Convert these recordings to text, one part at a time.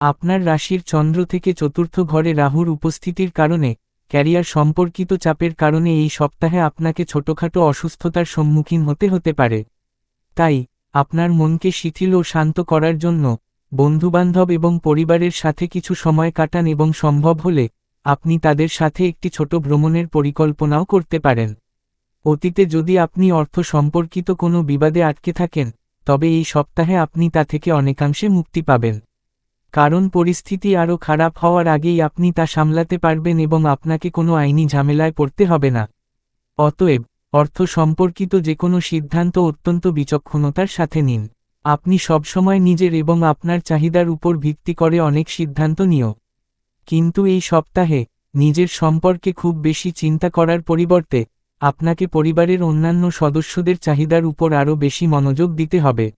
আপনার রাশির চন্দ্র থেকে চতুর্থ ঘরে রাহুর উপস্থিতির কারণে, ক্যারিয়ার সম্পর্কিত চাপের কারণে এই সপ্তাহে আপনাকে ছোটখাটো অসুস্থতার সম্মুখীন হতে হতে পারে। তাই, আপনার মনকে শিথিল ও শান্ত করার জন্য, বন্ধুবান্ধব এবং পরিবারের সাথে কিছু সময় কাটান এবং সম্ভব হলে, আপনি তাদের সাথে একটি ছোট ভ্রমণের পরিকল্পনাও করতে পারেন। অতীতে যদি আপনি অর্থ সম্পর্কিত কোনো বিবাদে আটকে থাকেন, তবে এই সপ্তাহে আপনি তা থেকে অনেকাংশে মুক্তি পাবেন। কারণ পরিস্থিতি আরও খারাপ হওয়ার আগেই আপনি তা সামলাতে পারবেন এবং আপনাকে কোনো আইনি ঝামেলায় পড়তে হবে না। অতএব, অর্থ সম্পর্কিত যে কোনো সিদ্ধান্ত অত্যন্ত বিচক্ষণতার সাথে নিন। আপনি সবসময় নিজের এবং আপনার চাহিদার উপর ভিত্তি করে অনেক সিদ্ধান্ত নিও। কিন্তু এই সপ্তাহে, নিজের সম্পর্কে খুব বেশি চিন্তা করার পরিবর্তে, আপনাকে পরিবারের অন্যান্য সদস্যদের চাহিদার উপর আরও বেশি মনোযোগ দিতে হবে।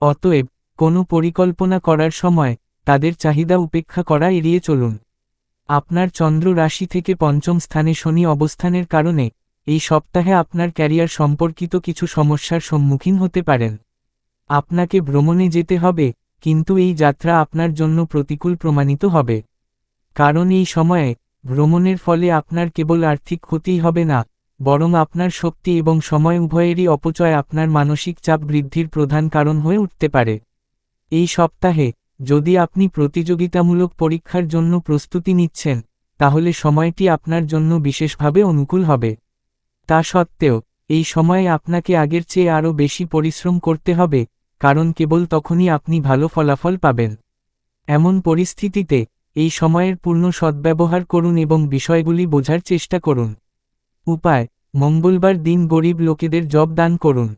অতএব, কোনো পরিকল্পনা করার সময় তাদের চাহিদা উপেক্ষা করা এড়িয়ে চলুন। আপনার চন্দ্র রাশি থেকে পঞ্চম স্থানে শনি অবস্থানের কারণে এই সপ্তাহে আপনার ক্যারিয়ার সম্পর্কিত কিছু সমস্যার সম্মুখীন হতে পারেন। আপনাকে ভ্রমণে যেতে হবে, কিন্তু এই যাত্রা আপনার জন্য প্রতিকূল প্রমাণিত হবে। কারণ এই সময়ে ভ্রমণের ফলে আপনার কেবল আর্থিক ক্ষতিই হবে না, বরং আপনার শক্তি এবং সময় উভয়েরই অপচয় আপনার মানসিক চাপ বৃদ্ধির প্রধান কারণ হয়ে উঠতে পারে। এই সপ্তাহে যদি আপনি প্রতিযোগিতামূলক পরীক্ষার জন্য প্রস্তুতি নিচ্ছেন, তাহলে সময়টি আপনার জন্য বিশেষভাবে অনুকূল হবে। তা সত্ত্বেও, এই সময়ে আপনাকে আগের চেয়ে আরও বেশি পরিশ্রম করতে হবে, কারণ কেবল তখনই আপনি ভালো ফলাফল পাবেন। এমন পরিস্থিতিতে, এই সময়ের পূর্ণ সদ্ব্যবহার করুন এবং বিষয়গুলি বোঝার চেষ্টা করুন। উপায়, মঙ্গলবার দিন গরিব লোকেদের জব দান করুন।